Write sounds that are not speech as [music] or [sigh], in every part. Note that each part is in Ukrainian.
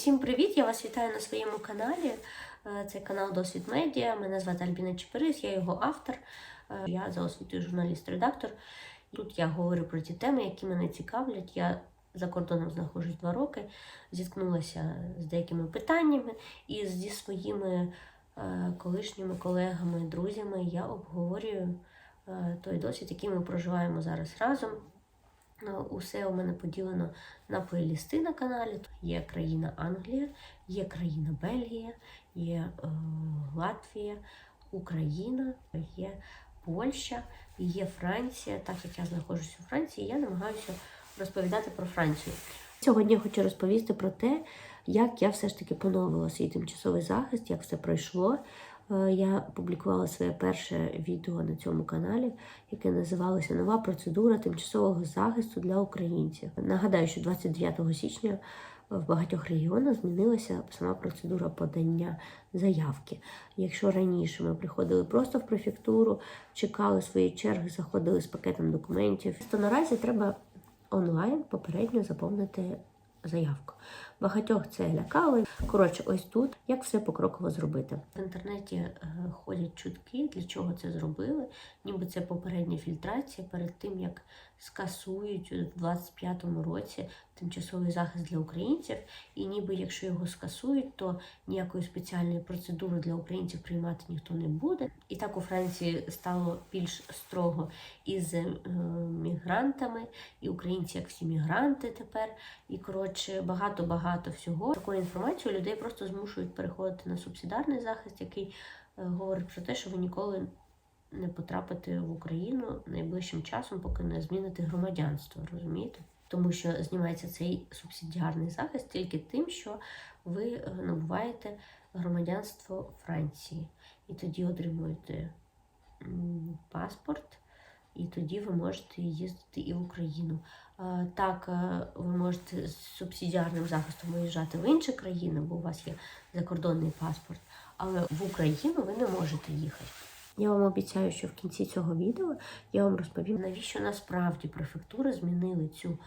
Всім привіт! Я вас вітаю на своєму каналі. Е, Це канал Досвід Медіа. Мене звати Альбіна Чепирис, я його автор. Е, Я за освітою журналіст-редактор. Тут я говорю про ті теми, які мене цікавлять. Я за кордоном знаходжусь два роки, зіткнулася з деякими питаннями і зі своїми е, колишніми колегами, друзями я обговорюю той досвід, який ми проживаємо зараз разом. Ну, Усе у мене поділено на плейлісти на каналі. Є країна Англія, є країна Бельгія, є е, Латвія, Україна, є Польща, є Франція. Так як я знаходжуся у Франції, я намагаюся розповідати про Францію. Сьогодні я хочу розповісти про те, як я все ж таки поновила свій тимчасовий захист, як все пройшло. Е, Я публікувала своє перше відео на цьому каналі, яке називалося Нова процедура тимчасового захисту для українців. Нагадаю, що 29 січня в багатьох регіонах змінилася сама процедура подання заявки. Якщо раніше ми приходили просто в префектуру, чекали своєї черги, заходили з пакетом документів, то наразі треба онлайн попередньо заповнити заявку. Багатьох це лякало. Коротше, ось тут як все покроково зробити. В інтернеті е, ходять чутки, для чого це зробили. Ніби це попередня фільтрація перед тим, як скасують у 25-му році тимчасовий захист для українців. І ніби якщо його скасують, то ніякої спеціальної процедури для українців приймати ніхто не буде. І так у Франції стало більш строго із е, мігрантами, і українці як всі мігранти тепер. І коротше, багато-багато всього. Такою інформацією людей просто змушують переходити на субсидарний захист, який е, говорить про те, що ви ніколи не потрапите в Україну найближчим часом, поки не зміните громадянство, розумієте? Тому що знімається цей субсидіарний захист тільки тим, що ви е, набуваєте громадянство Франції, і тоді отримуєте паспорт, і тоді ви можете їздити і в Україну. Е, Так, е, ви можете з субсидіарним захистом виїжджати в інші країни, бо у вас є закордонний паспорт, але в Україну ви не можете їхати. Я вам обіцяю, що в кінці цього відео я вам розповім, навіщо насправді префектури змінили цю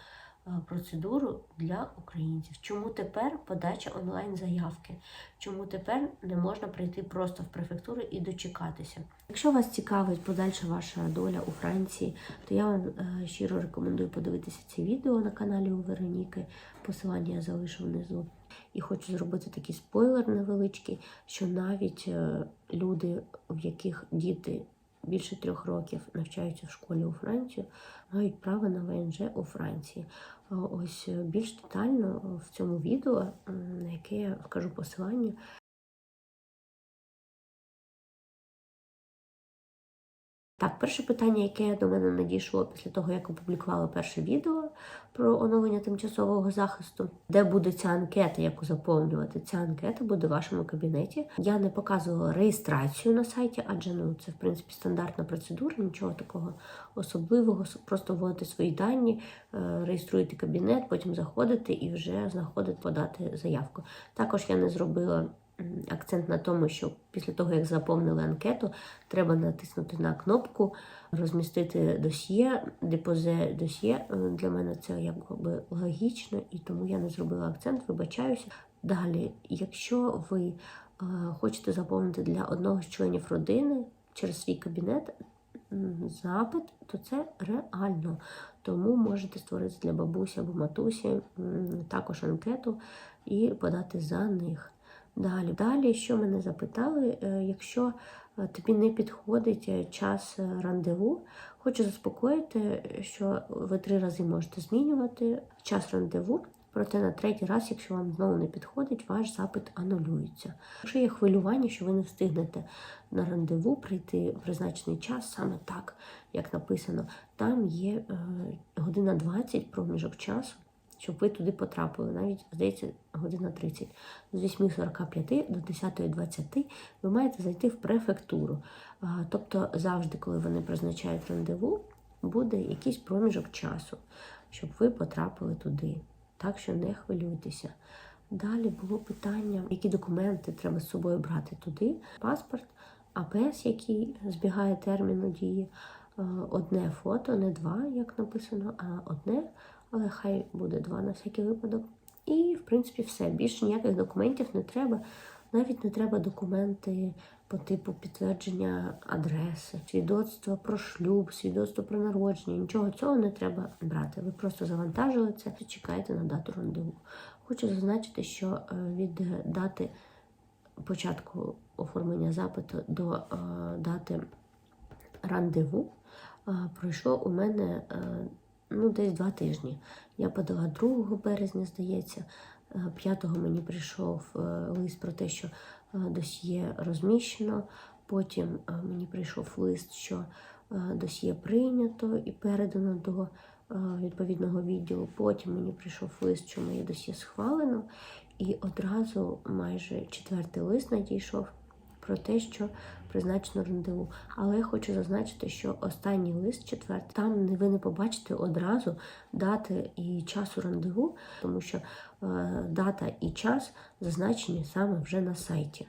процедуру для українців. Чому тепер подача онлайн-заявки? Чому тепер не можна прийти просто в префектуру і дочекатися? Якщо вас цікавить подальша ваша доля у Франції, то я вам е, щиро рекомендую подивитися це відео на каналі у Вероніки. Посилання я залишу внизу. І хочу зробити такий спойлер невеличкий, що навіть е, люди, в яких діти більше трьох років навчаються в школі у Франції, мають право на ВНЖ у Франції. Ось е, більш детально в цьому відео, на яке я вкажу посилання, Так, перше питання, яке до мене надійшло після того, як опублікувала перше відео про оновлення тимчасового захисту, де буде ця анкета, яку заповнювати. Ця анкета буде в вашому кабінеті. Я не показувала реєстрацію на сайті, адже ну це в принципі стандартна процедура, нічого такого особливого. Просто вводите свої дані, е, реєструєте кабінет, потім заходите і вже знаходите подати заявку. Також я не зробила акцент на тому, що після того, як заповнили анкету, треба натиснути на кнопку, розмістити досьє, депозе досьє. Е, Для мене це якби логічно, і тому я не зробила акцент, вибачаюся. Далі, якщо ви е, хочете заповнити для одного з членів родини через свій кабінет запит, то це реально. Тому можете створити для бабусі або матусі також анкету і подати за них. Далі, далі, що мене запитали, е, якщо е, тобі не підходить е, час рандеву, хочу заспокоїти, що ви три рази можете змінювати час рандеву, проте на третій раз, якщо вам знову не підходить, ваш запит анулюється. Якщо є хвилювання, що ви не встигнете на рандеву прийти в призначений час саме так, як написано, там є година 20 проміжок часу щоб ви туди потрапили. Навіть, здається, година 30. З 8.45 до 10.20 ви маєте зайти в префектуру. Тобто завжди, коли вони призначають рандеву, буде якийсь проміжок часу, щоб ви потрапили туди. Так що не хвилюйтеся. Далі було питання, які документи треба з собою брати туди. Паспорт, АПС, який збігає терміну дії, одне фото, не два, як написано, а одне, але хай буде два на всякий випадок. І, в принципі, все. Більше ніяких документів не треба. Навіть не треба документи по типу підтвердження адреси, свідоцтво про шлюб, свідоцтво про народження. Нічого цього не треба брати. Ви просто завантажили це і чекаєте на дату рандеву. Хочу зазначити, що е, від дати початку оформлення запиту до е, дати рандеву е, пройшло у мене ну, десь два тижні. Я подала 2 березня, здається. 5-го мені прийшов е, лист про те, що е, досьє розміщено. Потім е, мені прийшов лист, що е, досьє прийнято і передано до е, відповідного відділу. Потім мені прийшов лист, що моє досьє схвалено. І одразу майже четвертий лист надійшов про те, що призначено рандеву. Але я хочу зазначити, що останній лист, четвертий, там ви не побачите одразу дати і часу рандеву, тому що е, дата і час зазначені саме вже на сайті.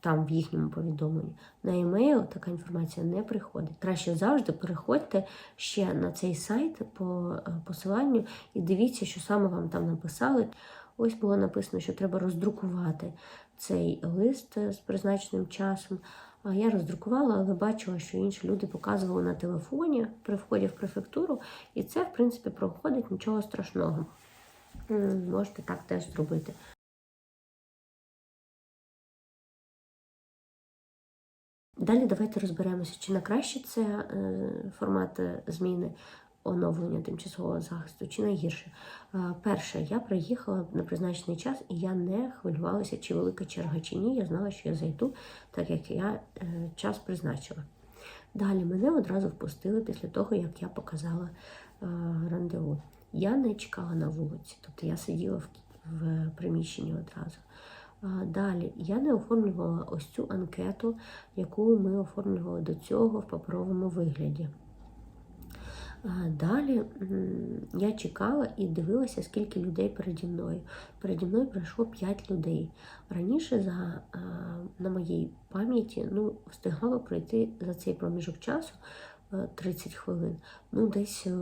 Там в їхньому повідомленні. На емейл така інформація не приходить. Краще завжди переходьте ще на цей сайт по е, посиланню і дивіться, що саме вам там написали. Ось було написано, що треба роздрукувати цей лист з призначеним часом. Я роздрукувала, але бачила, що інші люди показували на телефоні при вході в префектуру, і це, в принципі, проходить нічого страшного. Можете так теж зробити. Далі давайте розберемося, чи на краще це е, формат е, зміни оновлення тимчасового захисту, чи на гірше. Е, перше, я приїхала на призначений час, і я не хвилювалася, чи велика черга, чи ні. Я знала, що я зайду, так як я е, час призначила. Далі мене одразу впустили після того, як я показала е, рандеву. Я не чекала на вулиці, тобто я сиділа в приміщенні одразу. Далі я не оформлювала ось цю анкету, яку ми оформлювали до цього в паперовому вигляді. Далі я чекала і дивилася, скільки людей переді мною. Переді мною пройшло 5 людей. Раніше за, на моїй пам'яті ну, встигало пройти за цей проміжок часу е, 30 хвилин. Ну, десь е,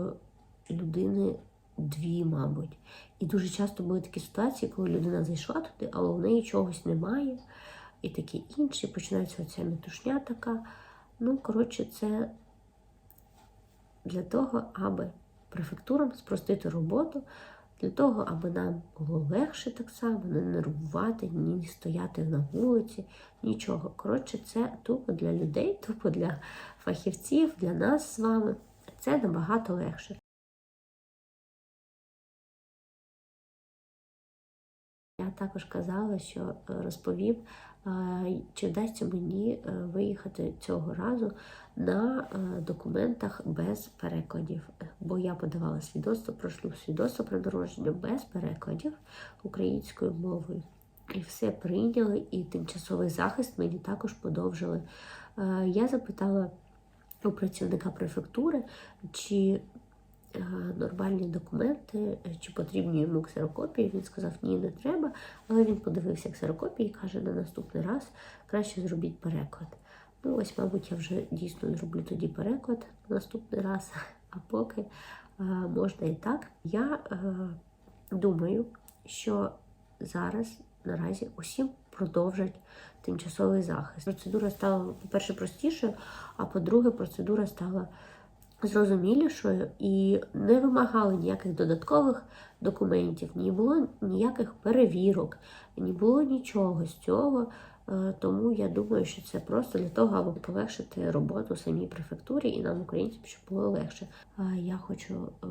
людини дві, мабуть. І дуже часто були такі ситуації, коли людина зайшла туди, але у неї чогось немає, і таке інше, починається оця метушня така. Ну, коротше, це для того, аби префектурам спростити роботу, для того, аби нам було легше так само, не нервувати, ні стояти на вулиці, нічого. Коротше, це тупо для людей, [laughs] тупо для фахівців, для нас з вами. Це набагато легше. Я також казала, що е, розповім, е, чи вдасться мені е, виїхати цього разу на е, документах без перекладів. Бо я подавала свідоцтво про шлюб, свідоцтво про народження без перекладів українською мовою. І все прийняли, і тимчасовий захист мені також подовжили. Е, Я запитала у працівника префектури, чи нормальні документи, е, чи потрібні йому ксерокопії. Він сказав, ні, не треба. Але він подивився ксерокопії і каже, на наступний раз краще зробіть переклад. Ну, ось, мабуть, я вже дійсно зроблю тоді переклад на наступний раз, [laughs] а поки е, можна і так. Я е, думаю, що зараз наразі усім продовжать тимчасовий захист. Процедура стала, по-перше, простішою, а по-друге, процедура стала зрозумілішою і не вимагали ніяких додаткових документів, не було ніяких перевірок, не було нічого з цього. Е, Тому я думаю, що це просто для того, аби полегшити роботу самій префектурі і нам, українцям, щоб було легше. Е, Я хочу е,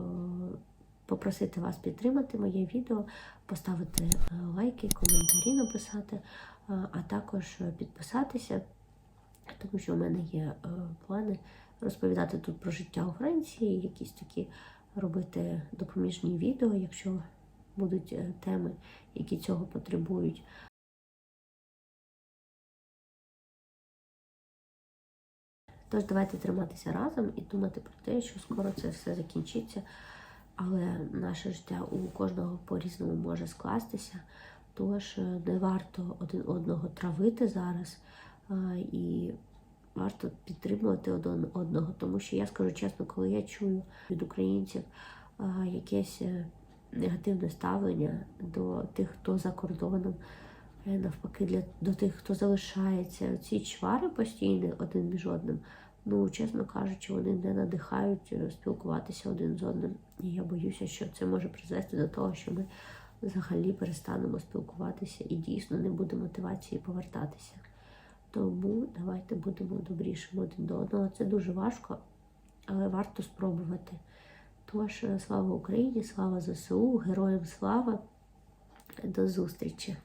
попросити вас підтримати моє відео, поставити лайки, коментарі написати, а також підписатися, тому що в мене є плани розповідати тут про життя у Франції, якісь такі робити допоміжні відео, якщо будуть е, теми, які цього потребують. Тож давайте триматися разом і думати про те, що скоро це все закінчиться. Але наше життя у кожного по-різному може скластися. Тож е, не варто один одного травити зараз е, і варто підтримувати один одного. Тому що я скажу чесно, коли я чую від українців е, якесь е, негативне ставлення до тих, хто за кордоном, е, навпаки, для, до тих, хто залишається. Ці чвари постійні один між одним, ну, чесно кажучи, вони не надихають спілкуватися один з одним. І я боюся, що це може призвести до того, що ми взагалі перестанемо спілкуватися і дійсно не буде мотивації повертатися. Тому давайте будемо добрішими один до одного. Це дуже важко, але варто спробувати. Тож, слава Україні, слава ЗСУ, героям слава. До зустрічі!